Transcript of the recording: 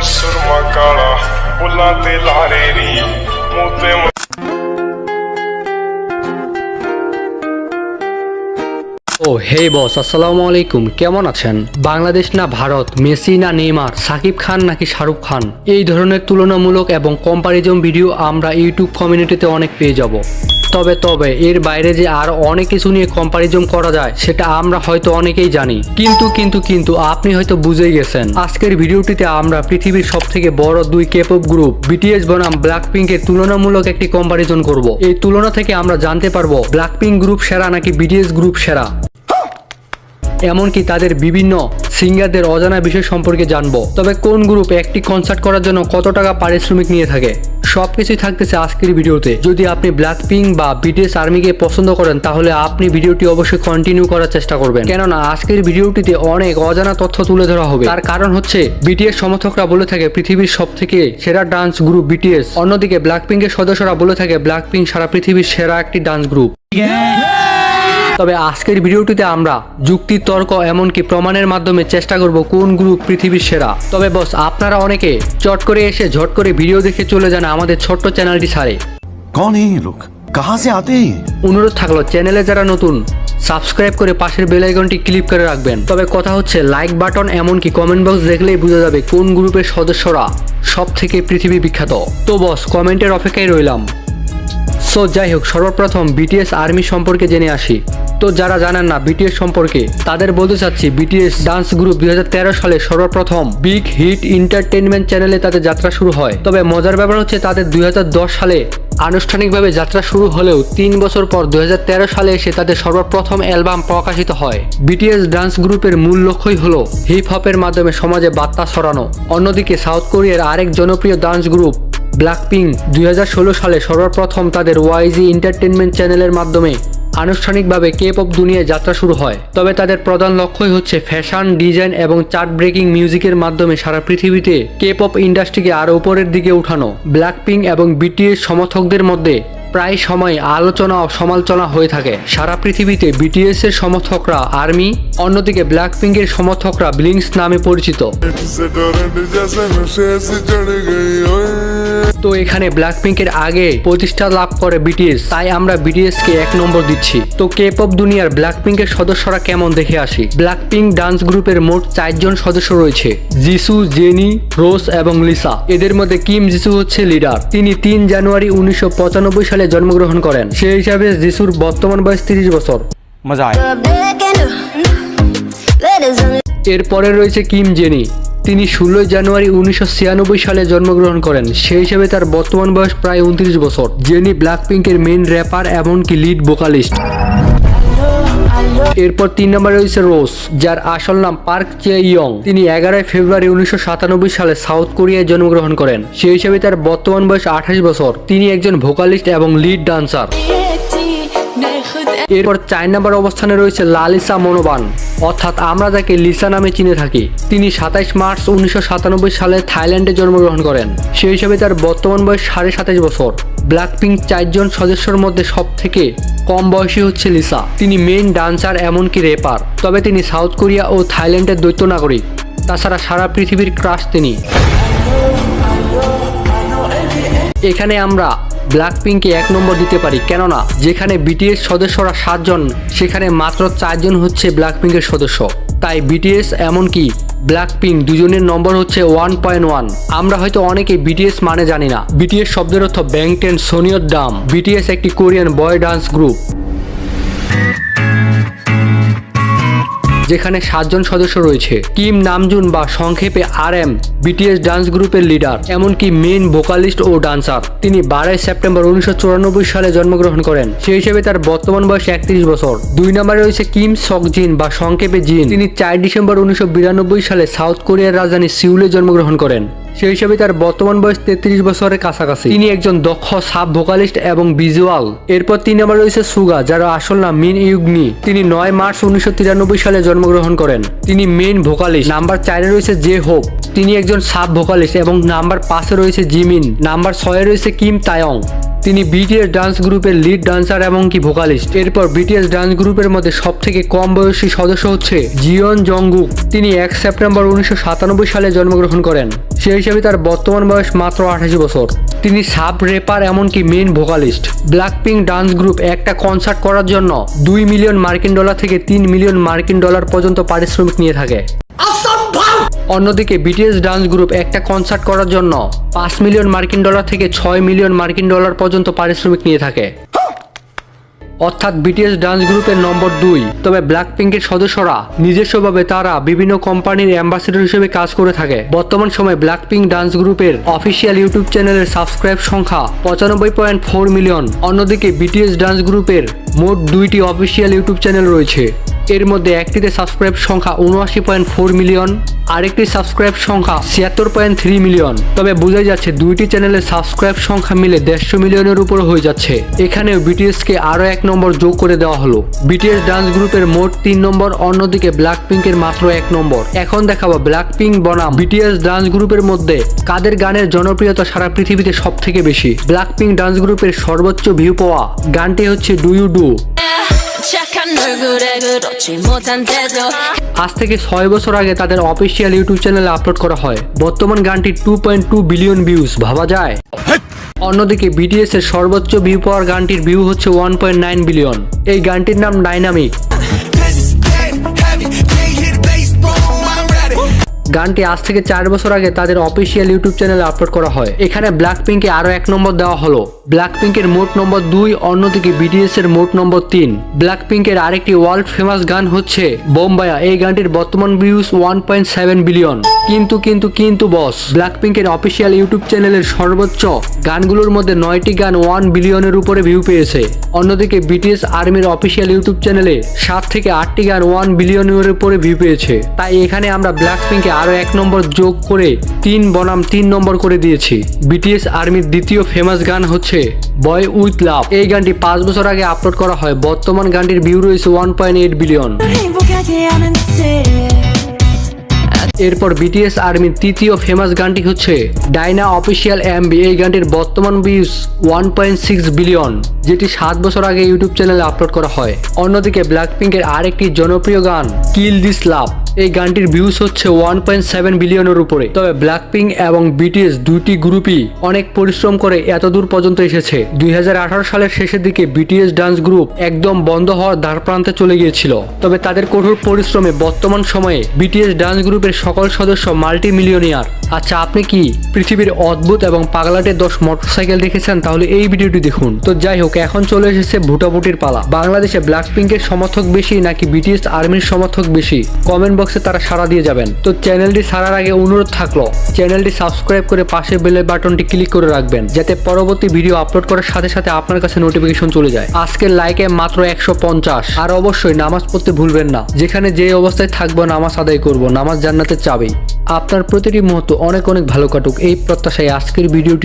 ਓਏ ਸੁਰਮਾ ਕਾਲਾ ਬੁੱਲਾਂ ਤੇ ਲਾਰੇ ਨੀ ਮੂੰਹ ਤੇ ও হে বস আসসালামু আলাইকুম কেমন আছেন বাংলাদেশ না ভারত মেসি না নেইমার সাকিব খান নাকি শাহরুখ খান এই ধরনের তুলনামূলক এবং কম্পারিজন ভিডিও আমরা ইউটিউব কমিউনিটিতে অনেক পেয়ে যাব তবে তবে এর বাইরে যে আর অনেক কিছু নিয়ে কম্পারিজন করা যায়, সেটা আমরা হয়তো অনেকেই জানি। কিন্তু কিন্তু কিন্তু আপনি হয়তো বুঝেই গেছেন। আজকের ভিডিওটিতে আমরা পৃথিবীর সব থেকে বড় দুই কেপপ গ্রুপ বিটিএস বনাম ব্ল্যাক পিঙ্কের তুলনামূলক একটি কম্পারিজন করব। এই তুলনা থেকে আমরা জানতে পারব ব্ল্যাক পিঙ্ক গ্রুপ সেরা নাকি বিটিএস গ্রুপ সেরা। এমনকি তাদের বিভিন্ন সিঙ্গারদের অজানা বিষয় সম্পর্কে জানব। তবে কোন গ্রুপ একটি কনসার্ট করার জন্য কত টাকা পারিশ্রমিক নিয়ে থাকে? সবকিছুই থাকতেছে আজকের ভিডিওতে। যদি আপনি ব্ল্যাক পিং বা বিটিএস আর্মিকে পছন্দ করেন, তাহলে আপনি ভিডিওটি অবশ্যই কন্টিনিউ করার চেষ্টা করবেন। কেননা, আজকের ভিডিওটিতে অনেক অজানা তথ্য তুলে ধরা হবে। তার কারণ হচ্ছে বিটিএস সমর্থকরা বলে থাকে, পৃথিবীর সব থেকে সেরা ডান্স গ্রুপ বিটিএস অন্যদিকে ব্ল্যাক পিঙ্কের সদস্যরা বলে থাকে ব্ল্যাক পিং সারা পৃথিবীর সেরা একটি ডান্স গ্রুপ তবে আজকের ভিডিওটিতে আমরা যুক্তি তর্ক এমনকি প্রমাণের মাধ্যমে চেষ্টা করব কোন গ্রুপ পৃথিবীর সেরা। তবে বস আপনারা অনেকে চট করে এসে ঝট করে ভিডিও দেখে চলে যান আমাদের ছোট্ট চ্যানেলটি সারে লোক? অনুরোধ থাকল চ্যানেলে যারা নতুন সাবস্ক্রাইব করে পাশের বেল আইকনটি ক্লিক করে রাখবেন। তবে কথা হচ্ছে লাইক বাটন এমনকি কমেন্ট বক্স দেখলেই বোঝা যাবে কোন গ্রুপের সদস্যরা সব থেকে পৃথিবী বিখ্যাত। তো বস কমেন্টের অপেক্ষায় রইলাম। সো যাই হোক সর্বপ্রথম বিটিএস আর্মি সম্পর্কে জেনে আসি। তো যারা জানেন না বিটিএস সম্পর্কে, তাদের বলতে চাচ্ছি বিটিএস ডান্স গ্রুপ দুই হাজার তেরো সালে সর্বপ্রথম বিগ হিট এন্টারটেনমেন্ট চ্যানেলে তাদের যাত্রা শুরু হয়। তবে মজার ব্যাপার হচ্ছে তাদের দুই হাজার দশ সালে আনুষ্ঠানিকভাবে যাত্রা শুরু হলেও তিন বছর পর দু হাজার তেরো সালে এসে তাদের সর্বপ্রথম অ্যালবাম প্রকাশিত হয়। বিটিএস ডান্স গ্রুপের মূল লক্ষ্যই হলো হিপ হপের মাধ্যমে সমাজে বার্তা ছড়ানো। অন্যদিকে সাউথ কোরিয়ার আরেক জনপ্রিয় ডান্স গ্রুপ ব্ল্যাকপিঙ্ক দুই সালে সর্বপ্রথম তাদের ওয়াইজি এন্টারটেনমেন্ট চ্যানেলের মাধ্যমে আনুষ্ঠানিকভাবে কেপ অফ দুনিয়ায় যাত্রা শুরু হয়। তবে তাদের প্রধান লক্ষ্যই হচ্ছে ফ্যাশন, ডিজাইন এবং চার্ট ব্রেকিং মিউজিকের মাধ্যমে সারা পৃথিবীতে কেপ অফ ইন্ডাস্ট্রিকে আরও উপরের দিকে উঠানো। ব্ল্যাকপিঙ্ক এবং বিটিএস সমর্থকদের মধ্যে প্রায় সময় আলোচনা ও সমালোচনা হয়ে থাকে। সারা পৃথিবীতে বিটিএস এর সমর্থকরা আর্মি, অন্যদিকে ব্ল্যাক পিঙ্কের সমর্থকরা ব্লিংস নামে পরিচিত। তো এখানে ব্ল্যাক পিঙ্কের আগে প্রতিষ্ঠা লাভ করে বিটিএস তাই আমরা বিটিএস কে এক নম্বর দিচ্ছি। তো কে পপ দুনিয়ার ব্ল্যাক পিঙ্কের সদস্যরা কেমন দেখে আসি? ব্ল্যাক পিঙ্ক ডান্স গ্রুপের মোট চারজন সদস্য রয়েছে জিসু জেনি রোস এবং লিসা এদের মধ্যে কিম জিসু হচ্ছে লিডার তিনি তিন জানুয়ারি উনিশশো পঁচানব্বই সালে সালে জন্মগ্রহণ করেন। সেই হিসাবে যিশুর বর্তমান বয়স তিরিশ বছর। এরপরে রয়েছে কিম জেনি। তিনি ষোলোই জানুয়ারি উনিশশো ছিয়ানব্বই সালে জন্মগ্রহণ করেন। সেই হিসাবে তার বর্তমান বয়স প্রায় উনত্রিশ বছর। জেনি ব্ল্যাক পিঙ্কের মেন র্যাপার এমনকি লিড ভোকালিস্ট। এরপর তিন নম্বরে রয়েছে রোস যার আসল নাম পার্ক চে ইয়ং তিনি এগারোই ফেব্রুয়ারি উনিশশো সাতানব্বই সালে সাউথ কোরিয়ায় জন্মগ্রহণ করেন। সেই হিসেবে তার বর্তমান বয়স আঠাশ বছর। তিনি একজন ভোকালিস্ট এবং লিড ডান্সার। এরপর চার নম্বর অবস্থানে রয়েছে লালিসা মনোবান। অর্থাৎ আমরা যাকে লিসা নামে চিনে থাকি। তিনি সাতাইশ মার্চ উনিশশো সাতানব্বই সালে থাইল্যান্ডে জন্মগ্রহণ করেন। সেই হিসাবে তার বর্তমান বয়স সাড়ে সাতাইশ বছর। ব্ল্যাকপিঙ্ক চারজন সদস্যর মধ্যে সব থেকে কম বয়সী হচ্ছে লিসা। তিনি মেইন ডান্সার এমনকি রেপার। তবে তিনি সাউথ কোরিয়া ও থাইল্যান্ডের দ্বৈত নাগরিক। তাছাড়া সারা পৃথিবীর ক্রাশ তিনি। এখানে আমরা ব্ল্যাক পিঙ্কে এক নম্বর দিতে পারি। কেননা, যেখানে বিটিএস সদস্যরা সাতজন, সেখানে মাত্র চারজন হচ্ছে ব্ল্যাক পিঙ্কের সদস্য। তাই বিটিএস এমনকি ব্ল্যাক পিঙ্ক দুজনের নম্বর হচ্ছে ওয়ান পয়েন্ট ওয়ান। আমরা হয়তো অনেকে বিটিএস মানে জানি না। বিটিএস শব্দের অর্থ ব্যাংটেন সোনিয়র ডাম বিটিএস একটি কোরিয়ান বয় ডান্স গ্রুপ। যেখানে সাতজন সদস্য রয়েছে। কিম নামজুন বা সংক্ষেপে আর এম বিটিএস ডান্স গ্রুপের লিডার, এমনকি মেইন ভোকালিস্ট ও ডান্সার। তিনি বারোই সেপ্টেম্বর উনিশশো সালে জন্মগ্রহণ করেন। সেই হিসেবে তার বর্তমান বয়স একত্রিশ বছর। দুই নম্বরে রয়েছে কিম সকজিন বা সংক্ষেপে জিন। তিনি চার ডিসেম্বর উনিশশো বিরানব্বই সালে সাউথ কোরিয়ার রাজধানী সিউলে জন্মগ্রহণ করেন। সেই হিসেবে তার বর্তমান বয়স তেত্রিশ বছরের কাছাকাছি। তিনি একজন দক্ষ সাব ভোকালিস্ট এবং ভিজুয়াল। এরপর তিন নম্বর রয়েছে সুগা, যার আসল নাম মিন ইউগনি তিনি নয় মার্চ উনিশশো তিরানব্বই সালে জন্মগ্রহণ করেন। তিনি মেন ভোকালিস্ট নাম্বার চারে রয়েছে জে হোপ তিনি একজন সাব ভোকালিস্ট এবং নাম্বার পাঁচে রয়েছে জিমিন। নাম্বার ছয়ে রয়েছে কিম তায়ং। তিনি বিটিএস ডান্স গ্রুপের লিড ডান্সার এবং কি ভোকালিস্ট এরপর বিটিএস ডান্স গ্রুপের মধ্যে সব থেকে কম বয়সী সদস্য হচ্ছে জিয়ন জংগুক তিনি এক সেপ্টেম্বর উনিশশো সাতানব্বই সালে জন্মগ্রহণ করেন। সেই হিসাবে তার বর্তমান বয়স মাত্র আঠাশি বছর। তিনি সাব রেপার এমনকি main vocalist Blackpink dance group একটা কনসার্ট করার জন্য দুই মিলিয়ন মার্কিন ডলার থেকে তিন মিলিয়ন মার্কিন ডলার পর্যন্ত পারিশ্রমিক নিয়ে থাকে। অন্যদিকে বিটিএস ডান্স গ্রুপ একটা কনসার্ট করার জন্য পাঁচ মিলিয়ন মার্কিন ডলার থেকে ছয় মিলিয়ন মার্কিন ডলার পর্যন্ত পারিশ্রমিক নিয়ে থাকে। অর্থাৎ বিটিএস ডান্স গ্রুপের নম্বর দুই। তবে ব্ল্যাক পিঙ্কের সদস্যরা নিজস্বভাবে তারা বিভিন্ন কোম্পানির অ্যাম্বাসেডর হিসেবে কাজ করে থাকে। বর্তমান সময়ে ব্ল্যাক পিঙ্ক ডান্স গ্রুপের অফিসিয়াল ইউটিউব চ্যানেলের সাবস্ক্রাইব সংখ্যা পঁচানব্বই পয়েন্ট ফোর মিলিয়ন অন্যদিকে বিটিএস ডান্স গ্রুপের মোট দুইটি অফিসিয়াল ইউটিউব চ্যানেল রয়েছে। এর মধ্যে একটিতে সাবস্ক্রাইব সংখ্যা উনআশি পয়েন্ট ফোর মিলিয়ন আরেকটি সাবস্ক্রাইব সংখ্যা ছিয়াত্তর পয়েন্ট থ্রি মিলিয়ন তবে বোঝাই যাচ্ছে দুইটি চ্যানেলের সাবস্ক্রাইব সংখ্যা মিলে দেড়শো মিলিয়নের উপর হয়ে যাচ্ছে। এখানেও বিটিএস কে আরও এক নম্বর যোগ করে দেওয়া হলো। বিটিএস ডান্স গ্রুপের মোট তিন নম্বর, অন্যদিকে ব্ল্যাক পিঙ্কের মাত্র এক নম্বর। এখন দেখাবো ব্ল্যাক পিঙ্ক বনাম বিটিএস ডান্স গ্রুপের মধ্যে কাদের গানের জনপ্রিয়তা সারা পৃথিবীতে সব থেকে বেশি? ব্ল্যাক পিঙ্ক ডান্স গ্রুপের সর্বোচ্চ ভিউ পাওয়া গানটি হচ্ছে ডু ইউ ডু 착한 얼굴에 그렇지 못한 태도 আজ থেকে ছয় বছর আগে তাদের অফিসিয়াল ইউটিউব চ্যানেলে আপলোড করা হয় বর্তমান গানটি two point two billion views ভাবা যায় অন্যদিকে বিটিএস এর সর্বোচ্চ ভিউ পাওয়ার গানটির ভিউ হচ্ছে ওয়ান পয়েন্ট নাইন বিলিয়ন এই গানটির নাম ডাইনামিক গানটি আজ থেকে চার বছর আগে তাদের অফিসিয়াল ইউটিউব চ্যানেলে আপলোড করা হয়। এখানে ব্ল্যাক পিঙ্কে আরও এক নম্বর দেওয়া হলো। ব্ল্যাক পিঙ্কের মোট নম্বর দুই, অন্যদিকে বিটিএস এর মোট নম্বর তিন। ব্ল্যাক পিঙ্কের আরেকটি ওয়ার্ল্ড ফেমাস গান হচ্ছে বোম্বায়া এই গানটির বর্তমান views one point seven billion কিন্তু কিন্তু কিন্তু বস ব্ল্যাক পিঙ্কের অফিসিয়াল ইউটিউব চ্যানেলের সর্বোচ্চ গানগুলোর মধ্যে নয়টি গান ওয়ান বিলিয়নের উপরে ভিউ পেয়েছে। অন্যদিকে বিটিএস আর্মির অফিসিয়াল ইউটিউব চ্যানেলে সাত থেকে আটটি গান ওয়ান বিলিয়নের উপরে ভিউ পেয়েছে। তাই এখানে আমরা ব্ল্যাক পিঙ্কে আরও এক নম্বর যোগ করে তিন বনাম তিন নম্বর করে দিয়েছি। বিটিএস আর্মির দ্বিতীয় ফেমাস গান হচ্ছে বয় উইথ লাভ এই গানটি পাঁচ বছর আগে আপলোড করা হয়। বর্তমান গানটির ভিউ রয়েছে ওয়ান পয়েন্ট এইট বিলিয়ন এরপর বিটিএস আর্মির তৃতীয় ফেমাস গানটি হচ্ছে ডাইনা অফিসিয়াল এমবি এই গানটির বর্তমান views one point six billion যেটি সাত বছর আগে ইউটিউব চ্যানেলে আপলোড করা হয়। অন্যদিকে ব্ল্যাকপিঙ্কের আরেকটি জনপ্রিয় গান কিল দিস লাভ এই গানটির ভিউজ হচ্ছে ওয়ান পয়েন্ট সেভেন বিলিয়নের উপরে। তবে ব্ল্যাক এবং বিটিএস দুইটি গ্রুপই অনেক পরিশ্রম করে এত দূর পর্যন্ত এসেছে। দুই হাজার আঠারো সালের শেষের দিকে বিটিএস ডান্স গ্রুপ একদম বন্ধ হওয়ার দ্বার প্রান্তে চলে গিয়েছিল। তবে তাদের কঠোর পরিশ্রমে বর্তমান সময়ে বিটিএস ডান্স গ্রুপের সকল সদস্য মাল্টি মিলিয়নিয়ার আচ্ছা আপনি কি পৃথিবীর অদ্ভুত এবং পাগলাটের দশ মোটরসাইকেল দেখেছেন? তাহলে এই ভিডিওটি দেখুন। তো যাই হোক, এখন চলে এসেছে ভুটাভুটির পালা। বাংলাদেশে ব্ল্যাক পিঙ্কের সমর্থক বেশি নাকি বিটিএস আর্মির সমর্থক বেশি? কমেন্ট বক্সে তারা সাড়া দিয়ে যাবেন। তো চ্যানেলটি ছাড়ার আগে অনুরোধ থাকল, চ্যানেলটি সাবস্ক্রাইব করে পাশে বেলের বাটনটি ক্লিক করে রাখবেন, যাতে পরবর্তী ভিডিও আপলোড করার সাথে সাথে আপনার কাছে নোটিফিকেশন চলে যায়। আজকের লাইকে মাত্র একশো পঞ্চাশ, আর অবশ্যই নামাজ পড়তে ভুলবেন না, যেখানে যে অবস্থায় থাকব নামাজ আদায় করব, নামাজ জান্নাতের চাবেই। আপনার প্রতিটি মুহূর্ত অনেক অনেক ভালো কাটুক, এই প্রত্যাশায় আজকের ভিডিওটি